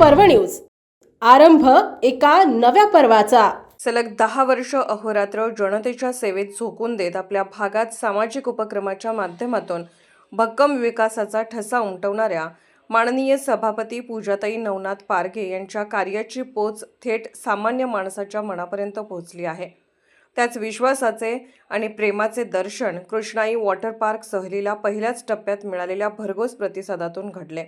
पर्व न्यूज. आरंभ एका नव्या पर्वाचा. सलग दहा वर्ष अहोरात्र जनतेच्या सेवेत झोकून देत आपल्या भागात सामाजिक उपक्रमाच्या माध्यमातून भक्कम विकासाचा ठसा उमटवणाऱ्या माननीय सभापती पूजाताई नवनाथ पारगे यांच्या कार्याची पोच थेट सामान्य माणसाच्या मनापर्यंत पोहोचली आहे. त्याच विश्वासाचे आणि प्रेमाचे दर्शन कृष्णाई वॉटर पार्क सहलीला पहिल्याच टप्प्यात मिळालेल्या भरघोस प्रतिसादातून घडले.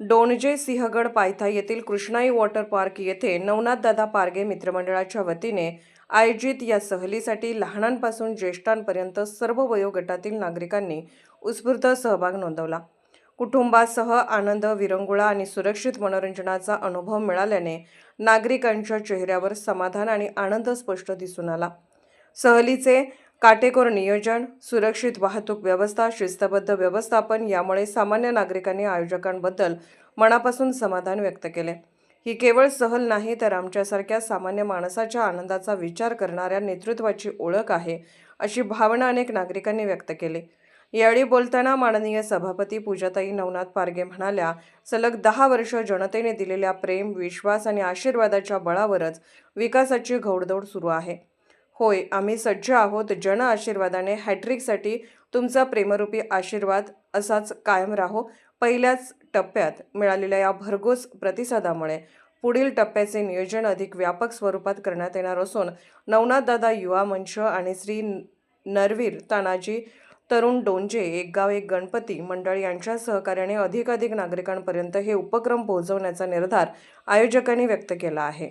डोणजे सिंहगड पायथा येथील कृष्णाई वॉटर पार्क येथे नवनाथदादा पारगे मित्रमंडळाच्या वतीने आयोजित या सहलीसाठी लहानांपासून ज्येष्ठांपर्यंत सर्व वयोगटातील नागरिकांनी उत्स्फूर्त सहभाग नोंदवला. कुटुंबासह आनंद विरंगुळा आणि सुरक्षित मनोरंजनाचा अनुभव मिळाल्याने नागरिकांच्या चेहऱ्यावर समाधान आणि आनंद स्पष्ट दिसून आला. सहलीचे काटेकोर नियोजन सुरक्षित वाहतूक व्यवस्था शिस्तबद्ध व्यवस्थापन यामुळे सामान्य नागरिकांनी आयोजकांबद्दल मनापासून समाधान व्यक्त केले. ही केवळ सहल नाही तर आमच्यासारख्या सामान्य माणसाच्या आनंदाचा विचार करणाऱ्या नेतृत्वाची ओळख आहे अशी भावना अनेक नागरिकांनी व्यक्त केली. यावेळी बोलताना माननीय सभापती पूजाताई नवनाथ पारगे म्हणाल्या सलग दहा वर्ष जनतेने दिलेल्या प्रेम विश्वास आणि आशीर्वादाच्या बळावरच विकासाची घौडदौड सुरू आहे. होय आम्ही सज्ज आहोत जन आशीर्वादाने हॅट्रिकसाठी तुमचा प्रेमरूपी आशीर्वाद असाच कायम राहो. पहिल्याच टप्प्यात मिळालेल्या या भरघोस प्रतिसादामुळे पुढील टप्प्याचे नियोजन अधिक व्यापक स्वरूपात करण्यात येणार असून नवनाथदादा युवा मंच आणि श्री नरवीर तानाजी तरुण डोंजे एक गाव एक गणपती मंडळ यांच्या सहकार्याने अधिकाधिक नागरिकांपर्यंत हे उपक्रम पोहोचवण्याचा निर्धार आयोजकांनी व्यक्त केला आहे.